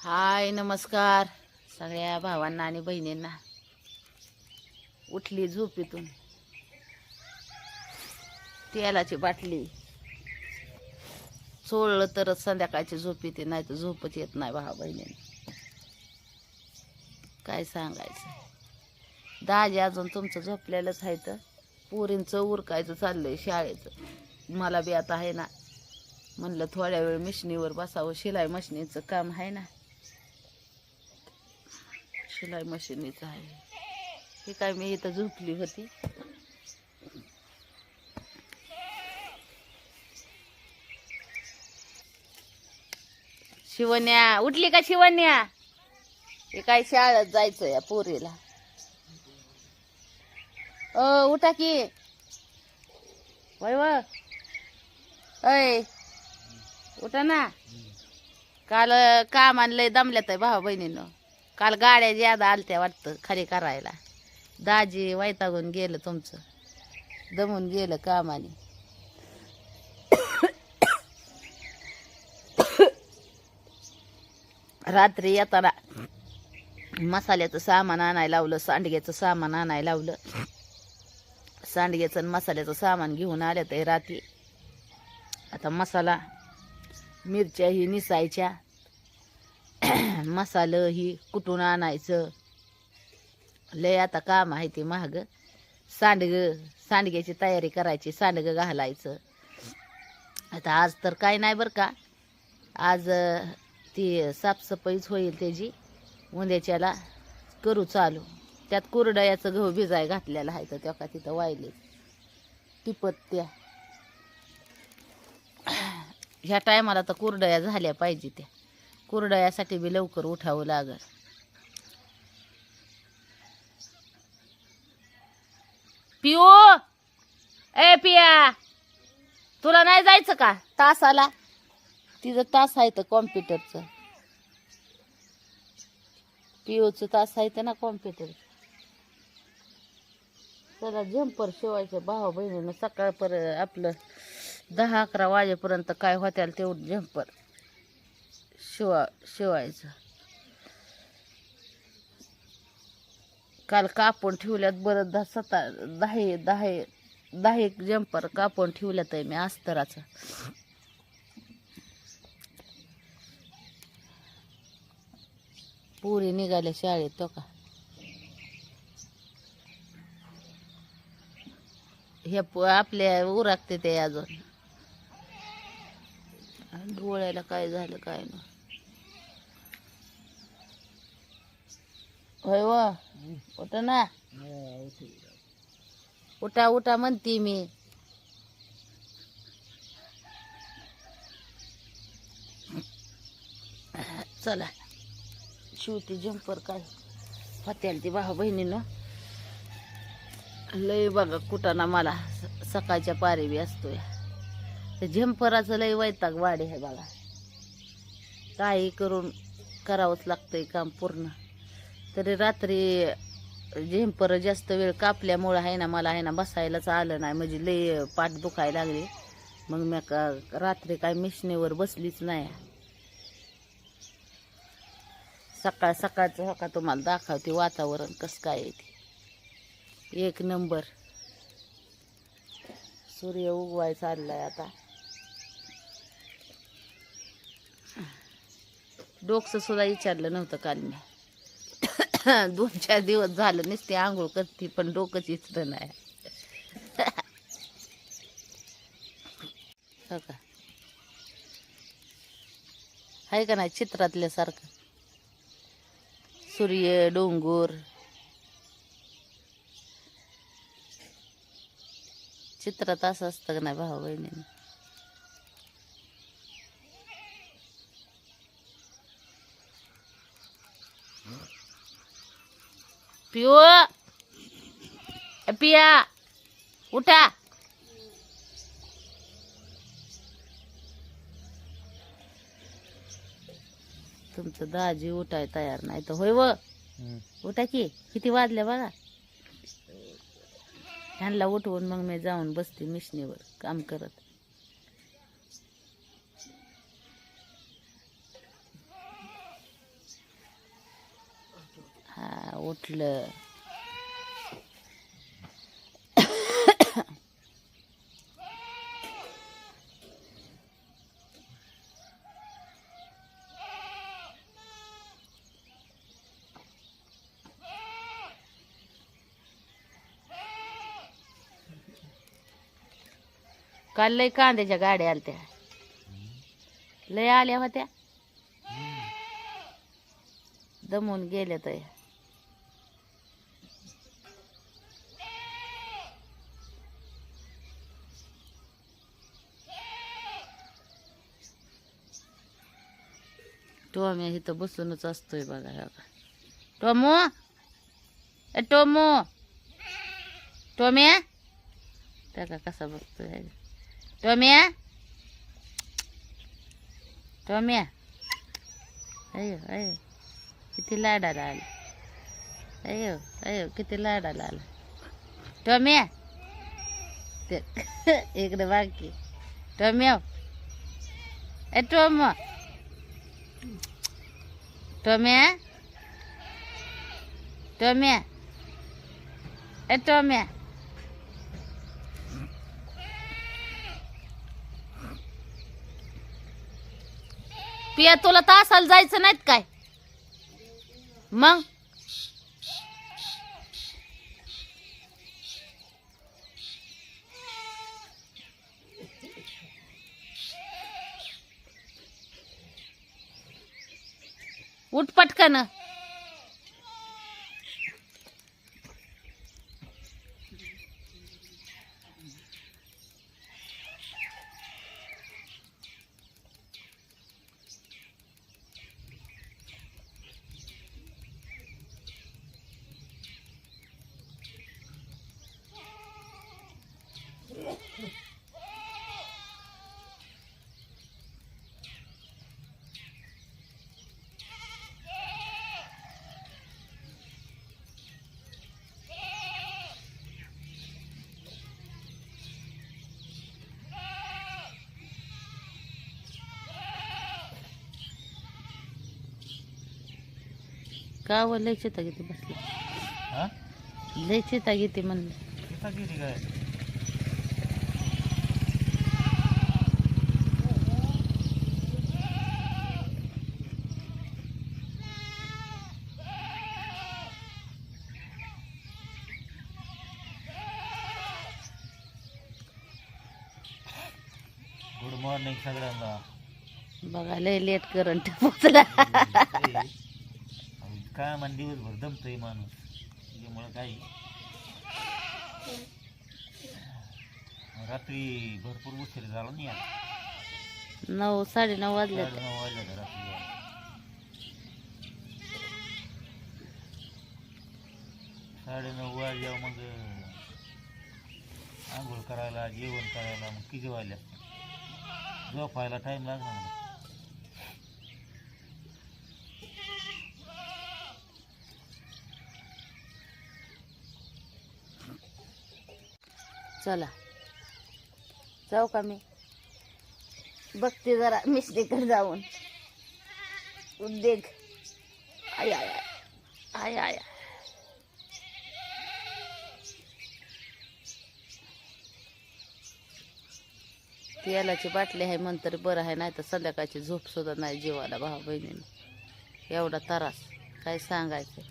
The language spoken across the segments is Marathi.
हाय नमस्कार. सगळ्या भावांना आणि बहिणींना. उठली झोपेतून. तेलाची बाटली. चोळलं तरच संध्याकाळची झोप येते नाही तर झोपच येत नाही भावा बहिणींना. काय सांगायचं? दाजी अजून तुमचं झोपलेलंच आहे तर पोरींचं उरकायचं चाललंय शाळेचं. मला बी आता आहे ना म्हणलं थोड्या वेळ मिशनीवर बसावं शिलाई मशिनीचं काम आहे ना. शिलाई मशिनीचं आहे. हे काय मी इथं झोपली होती. शिवण्या उठली का शिवण्या? हे काय शाळेत जायचं या पोरीला. अ उठा की. वय व अय उठा ना. काल काम आणलंय दमल्यात आहे भावा बहिणीनं. काल गाड्या ज्यादा आलत्या वाटतं खाली करायला. दाजी वैतागून गेलं तुमचं. दमून गेलं कामाने. रात्री येताना मसाल्याचं सामान आणायला लावलं सांडग्याचं सामान आणायला लावलं. सांडग्याचं आणि मसाल्याचं सामान घेऊन आलं ते रात्री. आता मसाला मिरच्या ही निसायच्या. मसालं ही कुटून आणायचं? लय आता काम आहे ते महाग. सांडग सांडग्याची तयारी करायची सांडगं घालायचं. आता आज तर काय नाही बरं का. आज ती साफसफाईच होईल त्याची. उंद्याच्याला करू चालू. त्यात कुरडयाचं गहू भिजाय घातलेलं आहे तर त्या का तिथं वाहिले. टिपत त्या ह्या टायमाला तर कुरडया झाल्या पाहिजे त्या. कुरडयासाठी बी लवकर उठावं लागल पिओ ए पिया! तुला नाही जायचं का? तासाला तिचं तास आहे तर कॉम्प्युटरचं पिओचं तास आहे ना कॉम्प्युटर त्याला झंपर शिवायचं. भावा बहिणीनं सकाळपर्यंत आपलं दहा अकरा वाजेपर्यंत काय होत्याल तेवढं झंपर शिवा शिवायचं काल कापून ठेवल्यात बरं दहा सता दहा दहा दहा एक जम्पर कापून ठेवल्यात आहे मी अस्तराचं. पुरी निघाल्या शाळेत तो का? हे प- आपल्या उरागते ते अजून. डोळ्याला काय झालं काय नाही. होय उठ ना. उठा उठा म्हणते मी. चला. शिवती जम्पर काय होत्याल ती भाऊ बहिणीनं. लय बघा कुटाणा मला स- सकाळच्या पारी बी असतोय. ते झंपराचं लय वैताग वाढे आहे बघा. काही करून करावंच लागतंय काम पूर्ण. तरी रात्री झेंपर जास्त वेळ कापल्यामुळं आहे ना मला आहे ना बसायलाच आलं नाही. म्हणजे लय पाठ दुखायला लागली. मग मी का रात्री काय मिशनीवर बसलीच नाही. सकाळ सकाळचं हो सकाळ तुम्हाला दाखवते वातावरण कसं काय आहे ते. एक नंबर. सूर्य उगवाय चाललाय आता. डोकसं सुद्धा विचारलं नव्हतं काल मी. दोन चार दिवस झालं नुसती आंघोळ करते पण डोकंच इचलं नाही. हो का? आहे का नाही चित्रातल्यासारखं सूर्य डोंगर. चित्रात असं असतं का नाही भाऊ बहिणीने पिओ. पिया. उठा. तुमचं दाजी उठाय तयार नाही तर होय व. उठा की. किती वाजल्या बघा. ह्यांना उठवून मग मी जाऊन बसते मिशनीवर काम करत. उठलं. काल लय कांद्याच्या गाड्या आलत्या. लय आल्या होत्या. दमून गेल्या तर टोम्या इथं बसूनच असतोय बघा हे बघा. टोमो? ए टोमो! टोम्या त्या कसा बघतोय टोम्या टोम्या अयो अयो किती लाडाला आला. अयो अयो किती लाडाला आला. टोम्या ते इकडे बाकी टोम्या हो. ए टोमो! टोम्या टोम्या ए टोम्या पिया तुला तासाला जायचं नाहीत काय? मग? उठ पटकन. का व लय चिता घेते बसले. हा? लय चिता घेते म्हणलं काय? गुड मॉर्निंग सगळ्यांना. बघा लय लेट करंट पोचला काय म्हण दिवसभर दमतोय माणूस त्याच्यामुळं काही रात्री भरपूर उशीर झाला नाही आज. नऊ साडे नऊ वाजले साडेनऊ वाजले होते रात्री यायला. साडेनऊ वाजल्यावर मग आंघोळ करायला जेवण करायला मग किती वाजले असतील? झोपायला टाईम ना चला. जाऊ का मी? बघते जरा मिस्त्रीकडे जाऊन. उद्योग आय आय आय. आय आय तेलाची बाटली आहे म्हणतर बरं आहे नाही तर संध्याकाळची झोप सुद्धा नाही जीवाला भाऊ बहिणीने. एवढा त्रास. काय सांगायचं?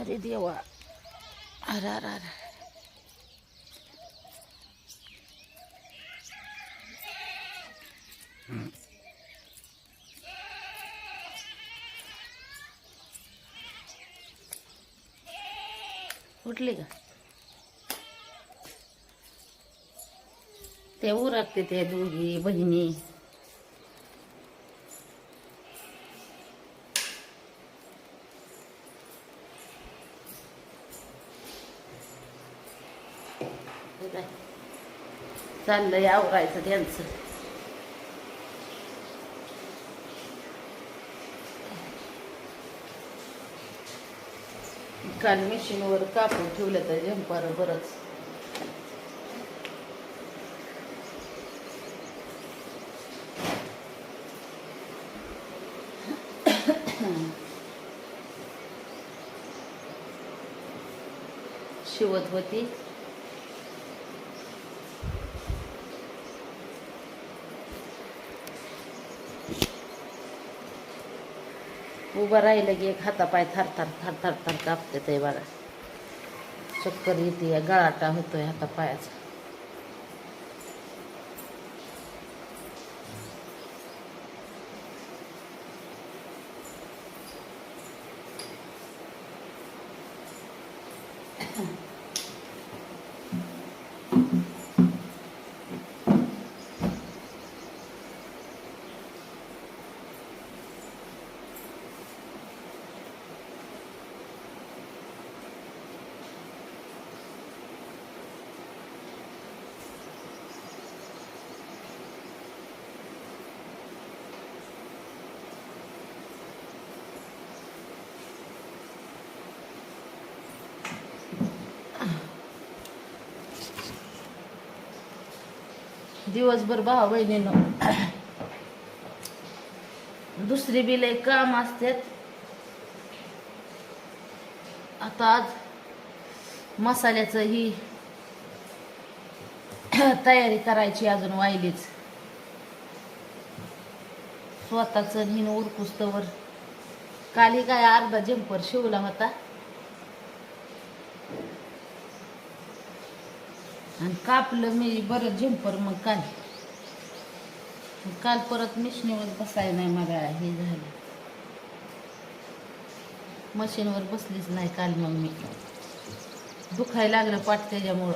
अरे देवा. अरे अरे अरे. उठली का? ते उरकते ते दोघी बहिणी. काय? चाललंय आवरायचं त्यांचं. काल मशीनवर कापूर ठेवलं तर झंपार बरंच. शिवत होती. उभं राहिलं की एक हातापाय थर थर थर थर थर कापते ते बघा. चक्कर येते गळाटा होतोय हातापायाचा. दिवसभर भाव बहिणीनं. दुसरी बी लय काम असतात आता आज मसाल्याचं ही तयारी करायची अजून वाहिलीच. स्वतःच हिन उरकुस्तवर. काल ही काय अर्धा जंपर शिवला होता. आणि कापलं मी बरं झेंपर मग काल. काल परत मिशनीवर बसायला नाही मला हे झालं. मशीनवर बसलीच नाही काल मग मी. दुखायला लागलं पाठ त्याच्यामुळं.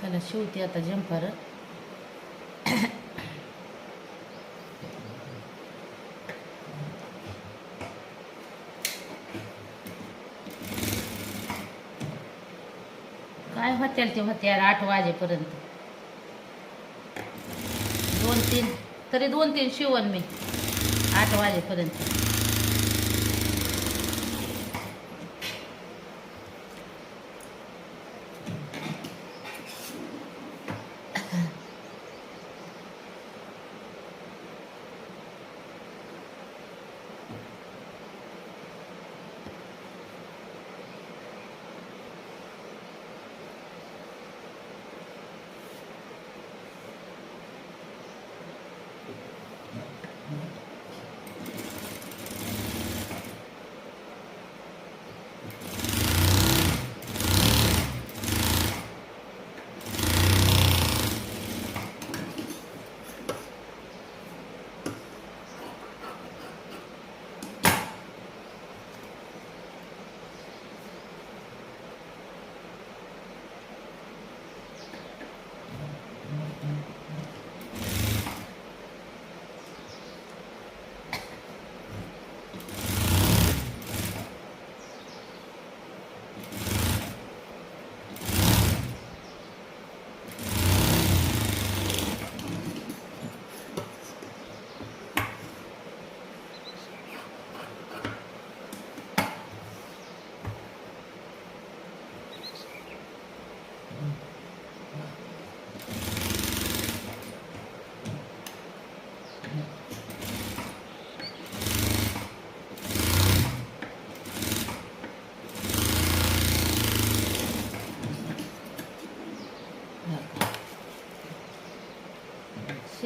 चला शिवते आता जंपर काय होत्याल ते होत्या आठ वाजेपर्यंत. दोन तीन तरी दोन तीन शिवण मी आठ वाजेपर्यंत.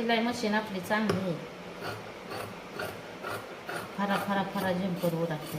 शिलाई मशीन आपली चांगली आहे. फरा फरा फरा जंपर उरागते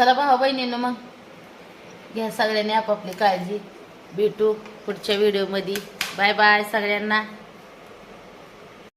चला भाऊ बहिणीनं मग. घ्या सगळ्यांनी आपापली काळजी. भेटू पुढच्या व्हिडिओमध्ये बाय बाय सगळ्यांना.